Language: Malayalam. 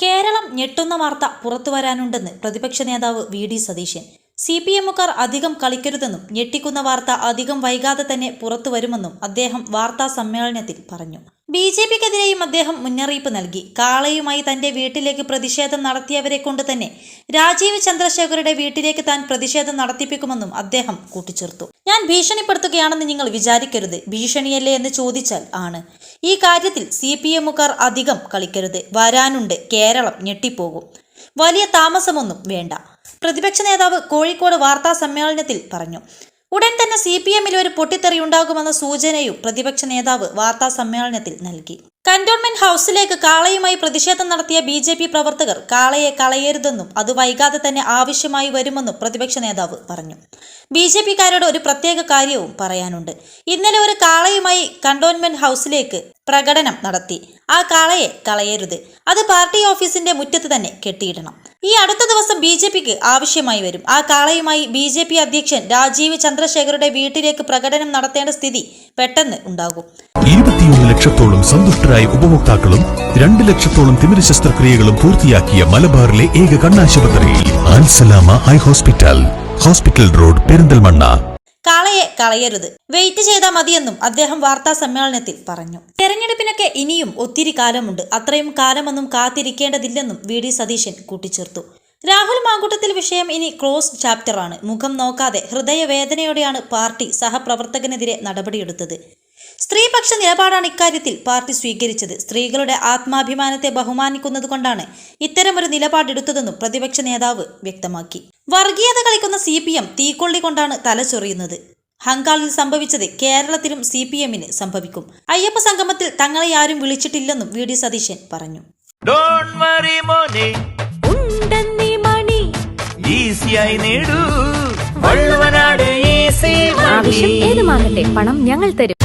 കേരളം ഞെട്ടുന്ന വാർത്ത പുറത്തുവരാനുണ്ടെന്ന് പ്രതിപക്ഷ നേതാവ് V D Satheesan. C P എമ്മുകാർ അധികം കളിക്കരുതെന്നും ഞെട്ടിക്കുന്ന വാർത്ത അധികം വൈകാതെ തന്നെ പുറത്തുവരുമെന്നും അദ്ദേഹം വാർത്താ സമ്മേളനത്തിൽ പറഞ്ഞു. ബി ജെ പിക്കെതിരെയും അദ്ദേഹം മുന്നറിയിപ്പ് നൽകി. കാളയുമായി തന്റെ വീട്ടിലേക്ക് പ്രതിഷേധം നടത്തിയവരെ കൊണ്ട് തന്നെ രാജീവ് ചന്ദ്രശേഖരുടെ വീട്ടിലേക്ക് താൻ പ്രതിഷേധം നടത്തിപ്പിക്കുമെന്നും അദ്ദേഹം കൂട്ടിച്ചേർത്തു. ഞാൻ ഭീഷണിപ്പെടുത്തുകയാണെന്ന് നിങ്ങൾ വിചാരിക്കരുത്. ഭീഷണിയല്ലേ എന്ന് ചോദിച്ചാൽ ആണ്. ഈ കാര്യത്തിൽ സി പി എമ്മുകാർ അധികം കളിക്കരുത്. വരാനുണ്ട്. കേരളം ഞെട്ടിപ്പോകും. വലിയ താമസമൊന്നും വേണ്ട. പ്രതിപക്ഷ നേതാവ് കോഴിക്കോട് വാർത്താ സമ്മേളനത്തിൽ പറഞ്ഞു. ഉടൻ തന്നെ സി പി എമ്മിൽ ഒരു പൊട്ടിത്തെറി ഉണ്ടാകുമെന്ന സൂചനയും പ്രതിപക്ഷ നേതാവ് വാർത്താ സമ്മേളനത്തിൽ നൽകി. കന്റോൺമെന്റ് ഹൗസിലേക്ക് കാളയുമായി പ്രതിഷേധം നടത്തിയ ബി ജെ പി പ്രവർത്തകർ കാളയെ കളയരുതെന്നും അത് വൈകാതെ തന്നെ ആവശ്യമായി വരുമെന്നും പ്രതിപക്ഷ നേതാവ് പറഞ്ഞു. ബി ജെ പിക്കാരോട് ഒരു പ്രത്യേക കാര്യവും പറയാനുണ്ട്. ഇന്നലെ ഒരു കാളയുമായി കന്റോൺമെന്റ് ഹൌസിലേക്ക് പ്രകടനം നടത്തി. ആ കാളയെ കളയരുത്. അത് പാർട്ടി ഓഫീസിന്റെ മുറ്റത്ത് തന്നെ കെട്ടിയിടണം. ഈ അടുത്ത ദിവസം ബി ജെ പിക്ക് ആവശ്യമായി വരും. ആ കാളയുമായി ബി ജെ പി അധ്യക്ഷൻ രാജീവ് ചന്ദ്രശേഖരുടെ വീട്ടിലേക്ക് പ്രകടനം നടത്തേണ്ട സ്ഥിതി പെട്ടെന്ന് ഉണ്ടാകും. ഇരുപത്തിയൊന്ന് ലക്ഷത്തോളം സന്തുഷ്ടരായ ഉപഭോക്താക്കളും രണ്ട് ലക്ഷത്തോളം തിമിര ശസ്ത്രക്രിയകളും പൂർത്തിയാക്കിയ മലബാറിലെ ഏക കണ്ണാശുപത്രി eye hospital. Hospital road Perinthalmanna. കളയരുത്. വെയിറ്റ് ചെയ്താൽ മതിയെന്നും അദ്ദേഹം വാർത്താ സമ്മേളനത്തിൽ പറഞ്ഞു. തെരഞ്ഞെടുപ്പിനൊക്കെ ഇനിയും ഒത്തിരി കാലമുണ്ട്. അത്രയും കാലമൊന്നും കാത്തിരിക്കേണ്ടതില്ലെന്നും വി ഡി സതീശൻ കൂട്ടിച്ചേർത്തു. രാഹുൽ മാങ്കൂട്ടത്തിൽ വിഷയം ഇനി ക്ലോസ് ചാപ്റ്ററാണ്. മുഖം നോക്കാതെ ഹൃദയവേദനയോടെയാണ് പാർട്ടി സഹപ്രവർത്തകനെതിരെ നടപടിയെടുത്തത്. സ്ത്രീപക്ഷ നിലപാടാണ് ഇക്കാര്യത്തിൽ പാർട്ടി സ്വീകരിച്ചത്. സ്ത്രീകളുടെ ആത്മാഭിമാനത്തെ ബഹുമാനിക്കുന്നതുകൊണ്ടാണ് ഇത്തരമൊരു നിലപാടെടുത്തതെന്നും പ്രതിപക്ഷ നേതാവ് വ്യക്തമാക്കി. വർഗീയത കളിക്കുന്ന സി പി എം തീക്കൊള്ളി കൊണ്ടാണ് തലചൊറിയുന്നത് ഹങ്കാളിൽ സംഭവിച്ചത് കേരളത്തിലും സി പി എമ്മിന് സംഭവിക്കും. അയ്യപ്പ സംഗമത്തിൽ തങ്ങളെ ആരും വിളിച്ചിട്ടില്ലെന്നും വി ഡി സതീശൻ പറഞ്ഞു. ഡോണ്ട് വറി മോനെ. ഉണ്ടെന്നീ മണി. ഈസിയായി നേടൂ. വള്ളുവനാട് ഈസി ആവശ്യം ഏതുമാകട്ടെ പണം ഞങ്ങൾ തരും.